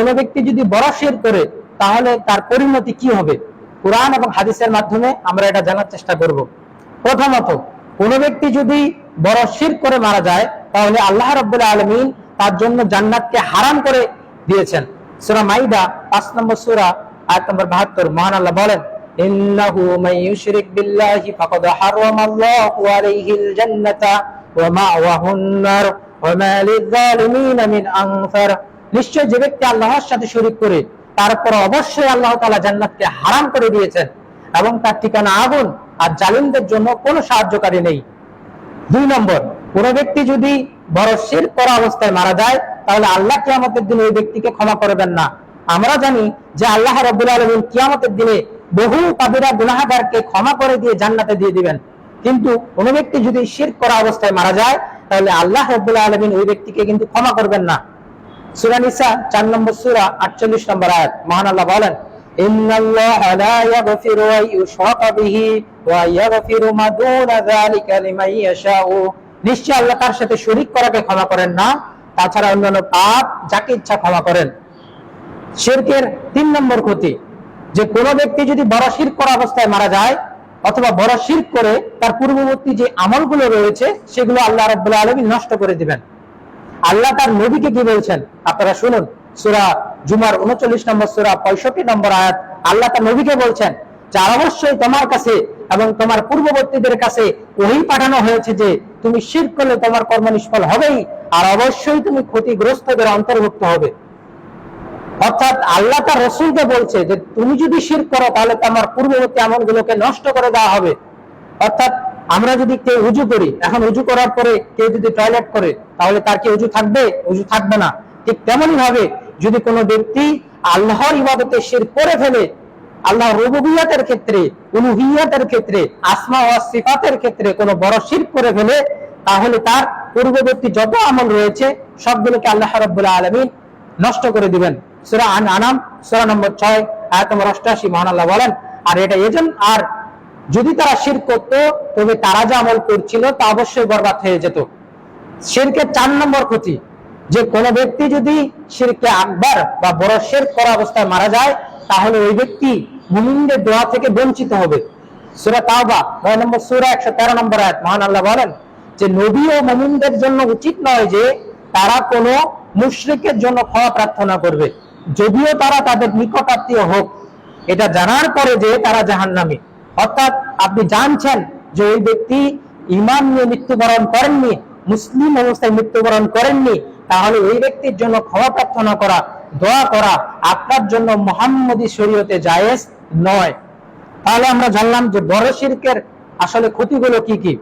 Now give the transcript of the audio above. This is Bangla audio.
কোনো ব্যক্তি যদি বড় শির করে, তাহলে তার পরিণতি কি হবে? কোরআন এবং হাদিসের মাধ্যমে আমরা এটা জানার চেষ্টা করব। প্রথমত, কোনো ব্যক্তি যদি বড় শির করে মারা যায়, তাহলে আল্লাহ রাব্বুল আলামিন তার জন্য জান্নাতকে হারাম করে দিয়েছেন। সূরা মাইদা 5 নম্বর সূরা, আয়াত নম্বর 72 মহান আল্লাহ বলেন আনসার নিশ্চয় যে ব্যক্তি আল্লাহর সাথে শরীক করে তারপর অবশ্যই আল্লাহ তালা জান্নাতকে হারাম করে দিয়েছেন এবং তার ঠিকানা আগুন আর জালিমদের জন্য কোনো সাহায্যকারী নেই। দুই নম্বর, কোন ব্যক্তি যদি বড় শির করা অবস্থায় মারা যায়, তাহলে আল্লাহ কিয়ামতের দিনে ওই ব্যক্তিকে ক্ষমা করবেন না। আমরা জানি যে আল্লাহ রব্বুল আলমিন কিয়ামতের দিনে বহু কাবিরা গুনাহাগারকে ক্ষমা করে দিয়ে জান্নাতে দিয়ে দিবেন। কিন্তু কোন ব্যক্তি যদি শির করা অবস্থায় মারা যায়, তাহলে আল্লাহ রব্বুল আলমিন ওই ব্যক্তিকে কিন্তু ক্ষমা করবেন না। সূরা নিসা 4 নম্বর সূরা 48 নম্বর আয়াত। মহান আল্লাহ বলেন নিশ্চয় আল্লাহ তার সাথে করাকে ক্ষমা করেন না, তাছাড়া অন্যান্য পাপ যাকে ইচ্ছা ক্ষমা করেন। শিরকের তিন নম্বর ক্ষতি, যে কোন ব্যক্তি যদি বড় শিরক করা অবস্থায় মারা যায়, অথবা বড় শিরক করে তার পূর্ববর্তী যে আমলগুলো রয়েছে, সেগুলো আল্লাহ রাব্বুল আলামিন নষ্ট করে দিবেন। আল্লাহ তার নবীকে কি বলছেন? আপনারা শুনুন, সূরা জুমার 39 নম্বর সূরা 65 নম্বর আয়াত, আল্লাহ তার নবীকে বলছেন, যে আর অবশ্যই তোমার কাছে এবং তোমার পূর্ববর্তীদের কাছে ওই পাঠানো হয়েছে যে তুমি শির করলে তোমার কর্ম নিষ্ফল হবেই, আর অবশ্যই তুমি ক্ষতিগ্রস্তদের অন্তর্ভুক্ত হবে। অর্থাৎ আল্লাহ তার রসুলকে বলছে যে, তুমি যদি শির করো, তাহলে তোমার পূর্ববর্তী আমলগুলোকে নষ্ট করে দেওয়া হবে। অর্থাৎ আমরা যদি কেউ উজু করি, এখন উজু করার পরে কেউ যদি টয়লেট করে, তাহলে তার কি উজু থাকবে? উজু থাকবে না। ঠিক তেমনই ভাবে যদি কোনো ব্যক্তি আল্লাহর ইবাদতে শির করে ফেলে আল্লাহ রুবুবিয়াতের ক্ষেত্রে, উলুহিয়াতের ক্ষেত্রে, আসমা ও সিফাতের ক্ষেত্রে কোনো বড় শির করে ফেলে, তাহলে তার পূর্ববর্তী যত আমল রয়েছে, সবগুলোকে আল্লাহ রাব্বুল আলামিন নষ্ট করে দিবেন। সূরা আন আনাম সূরা নম্বর 6 আয়াত নম্বর 88 মহান আল্লাহ বলেন, আর এটা এজন আর যদি তারা শির করত, তবে তারা যে আমল করছিল তা অবশ্যই বরবাদ হয়ে যেত। শিরকের চার নম্বর ক্ষতি, যে কোন ব্যক্তি যদি শিরকে আকবার বা বড় শিরক করা অবস্থায় মারা যায়, তাহলে ওই ব্যক্তি মুমিনদের দোয়া থেকে বঞ্চিত হবে। সূরা তাওবা 9 নম্বর সূরা 113 নম্বর আয়াত, মহান আল্লাহ বলেন যে, নবী ও মুমিনদের জন্য উচিত নয় যে, তারা কোনো মুশরিকের জন্য ক্ষমা প্রার্থনা করবে। যদিও তারা তাদের নিকটাত্মীয় হোক, এটা জানার পরে যে তারা জাহান্নামী। অর্থাৎ আপনি জানছেন যে ওই ব্যক্তি ইমান নিয়ে মৃত্যুবরণ করেননি, মুসলিম অবস্থায় মৃত্যুবরণ করেননি, তাহলে ওই ব্যক্তির জন্য ক্ষমা প্রার্থনা করা, দোয়া করা আপনার জন্য মোহাম্মদী শরীয়তে জায়েজ নয়। তাহলে আমরা জানলাম যে বড় শিরকের আসলে ক্ষতিগুলো কি কি?